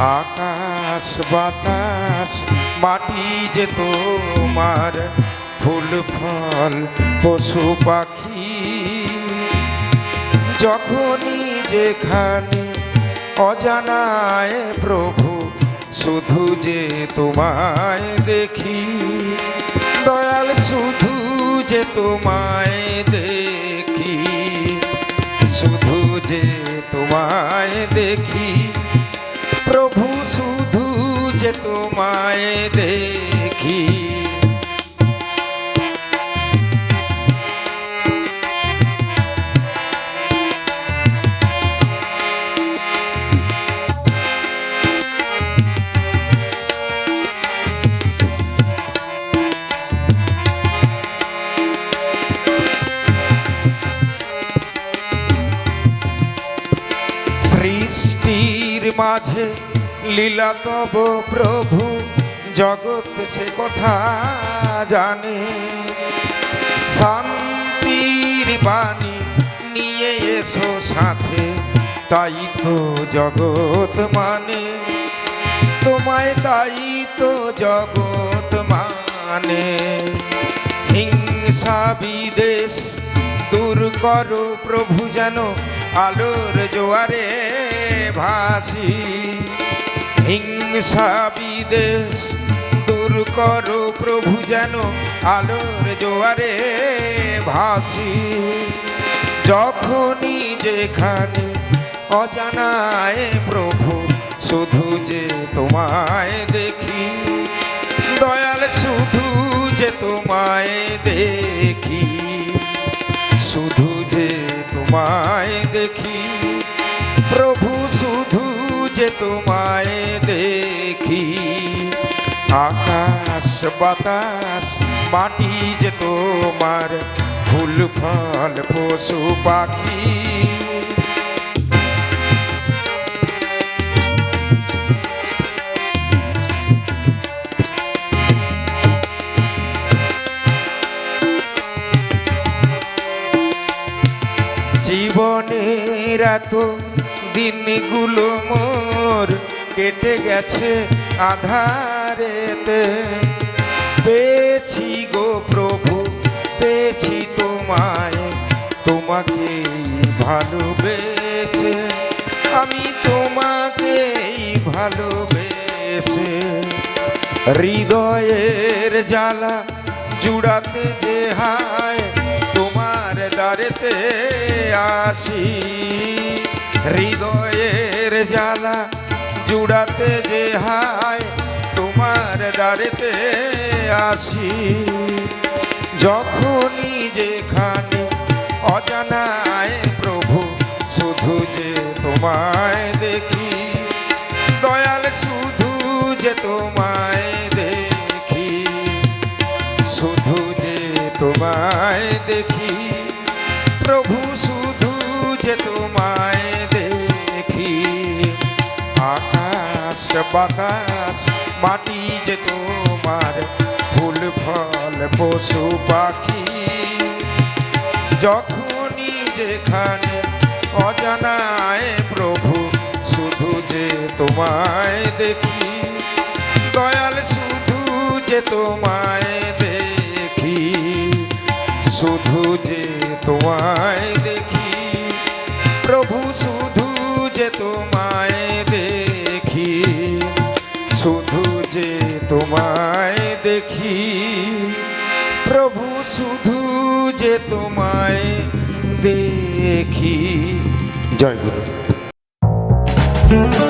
আকাশ, বাতাস, মাটি যে তোমার, ফুল, ফল, পশু, পাখি, যখনই যেখানে অজানায় প্রভু, শুধু যে তোমায় দেখি, দয়াল শুধু যে তোমায় তোমায় দেখি। সৃষ্টির মাঝে লীলা তব প্রভু। জগৎ সে কথা জানে। শান্তির বাণী নিয়ে এসো সাথে, তাই তো জগৎ মানে। তোমায় তাই তো জগৎ মানে। হিংসা বিদেশ দূর করো প্রভু যেন, আলোর জোয়ারে ভাসি। হিংসা বিদেশ দূর করো প্রভু যেন আলোর জোয়ারে ভাসি। যখনই যেখানে অজানায় প্রভু, শুধু যে তোমায় দেখি। দয়াল, শুধু যে তোমায় দেখি। শুধু যে তোমায় দেখি। প্রভু, শুধু যে তোমায় আকাশ, বাতাস, মাটি যে তোমার, ফুল, ফল, পশু, পাখি। জীবনের এত দিনগুলো মোর কেটে গেছে আধারেতে পেয়েছি গো প্রভু, পেয়েছি তোমায়, তোমাকে ভালোবেসে। আমি তোমাকেই ভালোবেসে। হৃদয়ের জ্বালা জুড়াতে যে হায়, তোমার দ্বারেতে আসি। হৃদয়ের জ্বালা জুড়াতে যে হায় তোমার দ্বারেতে আসি। যখনই যেখানে অজানায় প্রভু, শুধু যে তোমায় দেখি, দয়াল শুধু যে তোমায় দেখি, শুধু যে তোমায় দেখি, প্রভু শুধু যে তোমায় দেখি। আকাশ, বাতাস মাটি যে তোমার ফুল, ফল, পশু, পাখি, যখনই যেখানে অজানায় প্রভু, শুধু যে তোমায় দেখি, দয়াল শুধু যে তোমায় দেখি, শুধু যে তোমায় দেখি, প্রভু শুধু যে তোমায় তোমায় দেখি। প্রভু শুধু যে তোমায় দেখি। জয় গুরু।